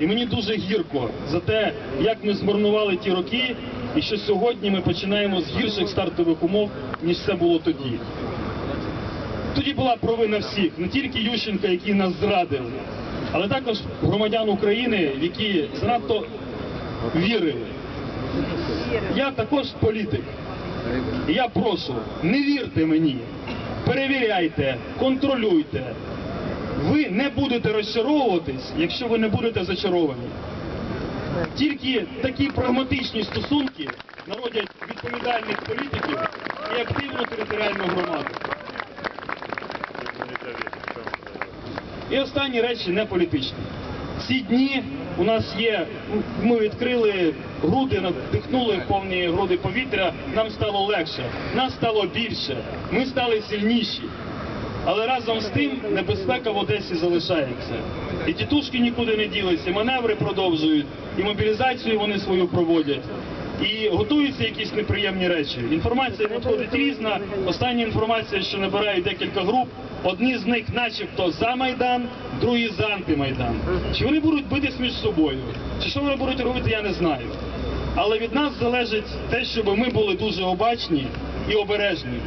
І мені дуже гірко за те, як ми змарнували ті роки, і що сьогодні ми починаємо з гірших стартових умов, ніж це було тоді. Тоді була провина всіх, не тільки Ющенка, який нас зрадив, але також громадян України, які занадто вірили. Я також політик. І я прошу, не вірте мені, перевіряйте, контролюйте. Ви не будете розчаровуватись, якщо ви не будете зачаровані. Тільки такі прагматичні стосунки народять відповідальних політиків і активну територіальну громаду. І останні речі не політичні. Ці дні у нас є, ми відкрили груди, надихнули повні груди повітря, нам стало легше, нас стало більше, ми стали сильніші. Але разом з тим небезпека в Одесі залишається. І тітушки нікуди не ділися, маневри продовжують, і мобілізацію вони свою проводять. І готуються якісь неприємні речі. Інформація надходить різна. Остання інформація, що набирають декілька груп. Одні з них, начебто, за Майдан, другі за антимайдан. Чи вони будуть битись між собою? Чи що вони будуть робити, я не знаю. Але від нас залежить те, щоб ми були дуже обачні і обережні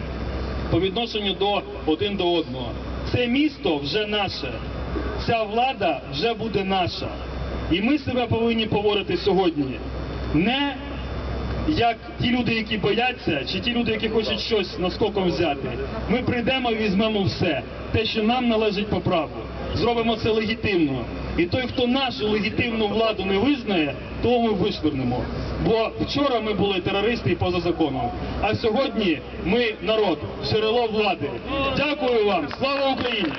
по відношенню до один до одного. Це місто вже наше, ця влада вже буде наша. І ми себе повинні поводити сьогодні не як ті люди, які бояться, чи ті люди, які хочуть щось наскоком взяти. Ми прийдемо і візьмемо все, те, що нам належить по праву. Зробимо це легітимно. І той, хто нашу легітимну владу не визнає, того ми вишвернемо. Бо вчора ми були терористи і поза законом, а сьогодні ми народ, джерело влади. Дякую вам, слава Україні!